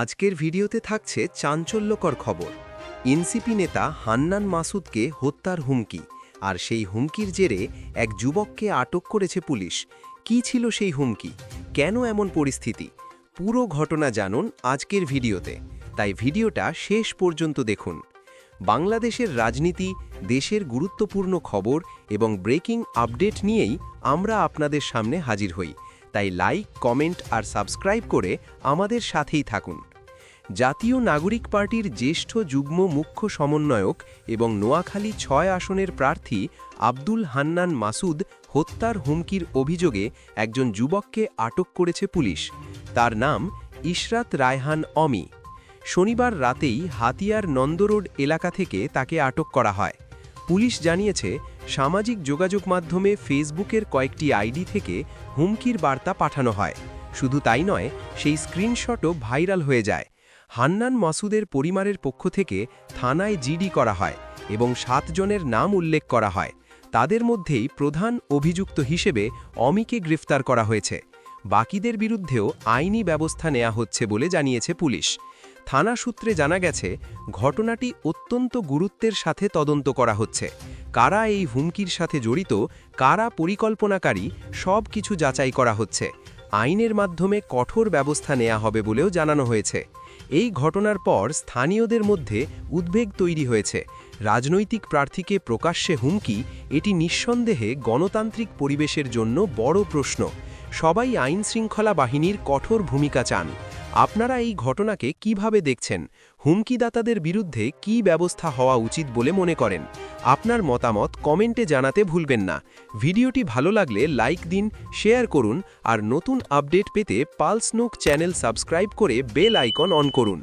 আজকের ভিডিওতে থাকছে চাঞ্চল্যকর খবর। এনসিপি নেতা হান্নান মাসুদকে হত্যার হুমকি, আর সেই হুমকির জেরে এক যুবককে আটক করেছে পুলিশ। কি ছিল সেই হুমকি? কেন এমন পরিস্থিতি? পুরো ঘটনা জানুন আজকের ভিডিওতে। তাই ভিডিওটা শেষ পর্যন্ত দেখুন। বাংলাদেশের রাজনীতি, দেশের গুরুত্বপূর্ণ খবর এবং ব্রেকিং আপডেট নিয়েই আমরা আপনাদের সামনে হাজির হই। তাই লাইক, কমেন্ট আর সাবস্ক্রাইব করে আমাদের সাথেই থাকুন। জাতীয় নাগরিক পার্টির জ্যেষ্ঠ যুগ্ম মুখ্য সমন্বয়ক এবং নোয়াখালী ছয় আসনের প্রার্থী আব্দুল হান্নান মাসুদ হত্যার হুমকির অভিযোগে একজন যুবককে আটক করেছে পুলিশ। তার নাম ইশরাত রায়হান অমি। শনিবার রাতেই হাতিয়ার নন্দরোড এলাকা থেকে তাকে আটক করা হয়। পুলিশ জানিয়েছে, সামাজিক যোগাযোগ মাধ্যমে ফেসবুকের কয়েকটি আইডি থেকে হুমকির বার্তা পাঠানো হয়। শুধু তাই নয়, সেই স্ক্রিনশটও ভাইরাল হয়ে যায়। হান্নান মাসুদের পরিবারের পক্ষ থেকে থানায় জিডি করা হয় এবং সাতজনের নাম উল্লেখ করা হয়। তাদের মধ্যেই প্রধান অভিযুক্ত হিসেবে অমিকে গ্রেফতার করা হয়েছে। বাকিদের বিরুদ্ধেও আইনি ব্যবস্থা নেওয়া হচ্ছে বলে জানিয়েছে পুলিশ। থানা সূত্রে জানা গেছে, ঘটনাটি অত্যন্ত গুরুত্বের সাথে তদন্ত করা হচ্ছে। কারা এই হুমকির সাথে জড়িত, কারা পরিকল্পনাকারী, সব কিছু যাচাই করা হচ্ছে। আইনের মাধ্যমে কঠোর ব্যবস্থা নেওয়া হবে বলেও জানানো হয়েছে। এই ঘটনার পর স্থানীয়দের মধ্যে উদ্বেগ তৈরি হয়েছে। রাজনৈতিক প্রার্থীকে প্রকাশ্যে হুমকি, এটি নিঃসন্দেহে গণতান্ত্রিক পরিবেশের জন্য বড় প্রশ্ন। সবাই আইন শৃঙ্খলা বাহিনীর কঠোর ভূমিকা চান। আপনারা এই ঘটনাকে কীভাবে দেখছেন? হুমকিদাতাদের বিরুদ্ধে কি ব্যবস্থা হওয়া উচিত বলে মনে করেন? আপনার মতামত কমেন্টে জানাতে ভুলবেন না। ভিডিওটি ভালো লাগলে লাইক দিন, শেয়ার করুন আর নতুন আপডেট পেতে পালস নোক চ্যানেল সাবস্ক্রাইব করে বেল আইকন অন করুন।